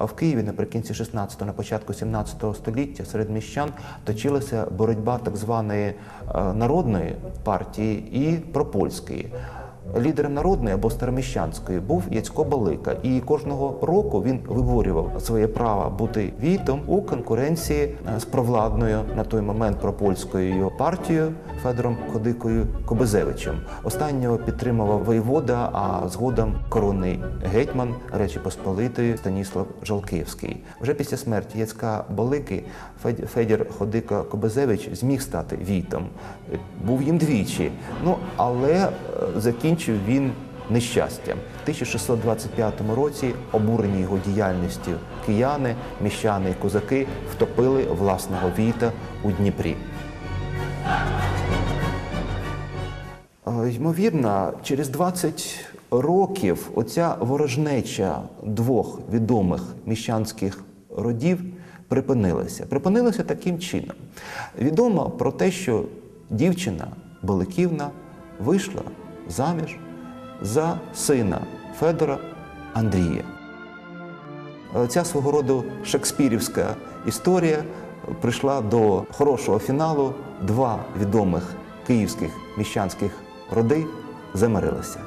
А в Києві наприкінці 16-го, на початку 17 століття серед міщан точилася боротьба так званої е, народної партії і пропольської. Лідером народної або староміщанської був Яцько Балика, і кожного року він виборював своє право бути війтом у конкуренції е, з провладною на той момент пропольською партією Федором Ходикою Кобизевичем. Останнього підтримував воєвода, а згодом коронний гетьман Речі Посполитої Станіслав Жалківський. Вже після смерті Яцька Балики Федір Ходика Кобизевич зміг стати війтом. Був їм двічі. Ну але е, закінчив він нещастям. В 1625 році, обурені його діяльністю кияни, міщани і козаки втопили власного віта у Дніпрі. Ймовірно, через 20 років оця ворожнеча двох відомих міщанських родів припинилася. Припинилася таким чином. Відомо про те, що дівчина Баликівна вийшла заміж за сина Федора Андрія. Е, Ця свого роду шекспірівська історія прийшла до хорошого фіналу. Два відомих київських міщанських роди замирилися.